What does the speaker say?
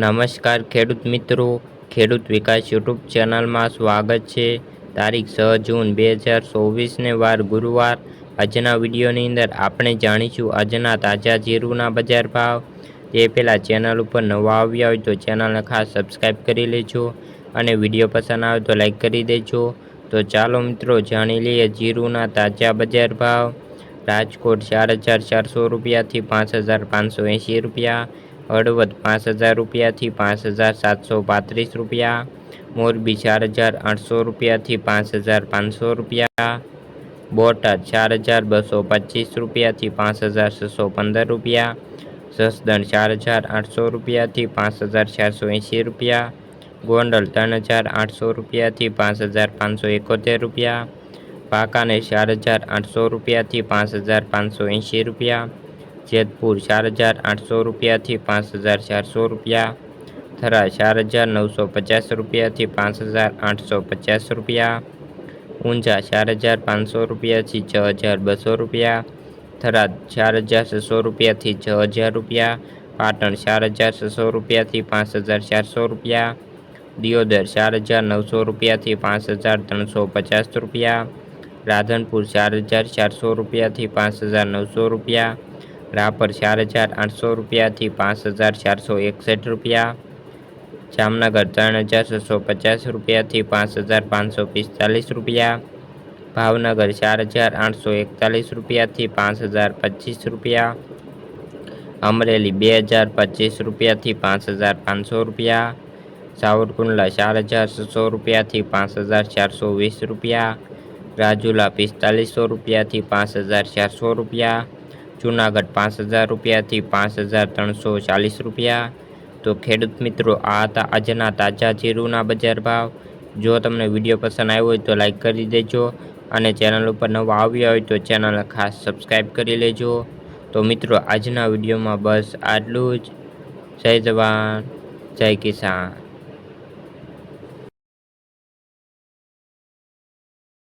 નમસ્કાર ખેડૂત મિત્રો ખેડૂત વિકાસ યુટ્યુબ ચેનલમાં સ્વાગત છે તારીખ છ જૂન બે હજાર ચોવીસને વાર ગુરુવાર આજના વિડીયોની અંદર આપણે જાણીશું આજના તાજા જીરુના બજાર ભાવ તે પહેલાં ચેનલ ઉપર નવા આવ્યા હોય તો ચેનલને ખાસ સબસ્ક્રાઈબ કરી લેજો અને વિડીયો પસંદ આવે તો લાઈક કરી દેજો તો ચાલો મિત્રો જાણી લઈએ જીરુના તાજા બજાર ભાવ રાજકોટ ચાર હજાર ચારસો રૂપિયાથી પાંચ હજાર પાંચસો એંશી રૂપિયા ہڑب پانچ ہزار روپیہ تھی پانچ ہزار سات سو پتریس روپیہ موربی چار ہزار آٹھ سو روپیہ تھی پچ ہزار پانچ سو روپیہ بوٹاد چار ہزار ب سو پچیس روپیہ پانچ ہزار س سو پندرہ روپیہ سسدن چار ہزار آٹھ سو روپیہ تھی پانچ ہزار چار سو ایسی روپیہ گوڈل تین ہزار آٹھ سو روپیہ پانچ ہزار پانچ سو ایکتے روپیہ پاک نے چار ہزار آٹھ سو روپیہ پزار پانچ سو ایسی روپیہ جیت پور چار ہزار آٹھ سو روپیہ پانچ ہزار چار سو روپیہ تھرا چار ہزار نو سو پچاس روپیہ تھی پانچ ہزار آٹھ سو پچاس روپیہ اونجا چار ہزار پانچ سو روپیہ تھی چھ ہزار بسو روپیہ تھرد چار ہزار س سو روپیہ چھ ہزار روپیہ پاٹن چار ہزار س سو روپیہ تھی پچ ہزار چار سو روپیہ در چار ہزار نو سو روپیہ پانچ ہزار تین سو پچاس روپیہ رادنپور چار ہزار چار سو روپیہ تھی پانچ ہزار نو سو روپیہ راپر چار ہزار آٹھ سو روپیہ پار چار سو ایکسٹھ روپیہ جامنگر سو پچاس روپیہ پارچ سو پیستا روپیہ بھاؤ چار ہزار آٹھ سو ایکتاس روپیہ پانچ ہزار پچیس روپیہ امریکی بی ہزار پچیس روپیہ پزار پانچ سو روپیہ ساورکنڈلا چار ہزار س سو روپیہ پار چار سو ویس روپیہ راجلا پیستالیس سو روپیہ پانچ ہزار چار سو روپیہ જૂનાગઢ પાંચ હજાર રૂપિયાથી પાંચ હજાર ત્રણસો ચાલીસ રૂપિયા તો ખેડૂત મિત્રો આ હતા આજના તાજા જીરુના બજાર ભાવ જો તમને વિડીયો પસંદ આવ્યો હોય તો લાઇક કરી દેજો અને ચેનલ ઉપર નવા આવ્યા હોય તો ચેનલ ખાસ સબસ્ક્રાઈબ કરી લેજો તો મિત્રો આજના વિડીયોમાં બસ આટલું જ જય જવાન જય કિસાન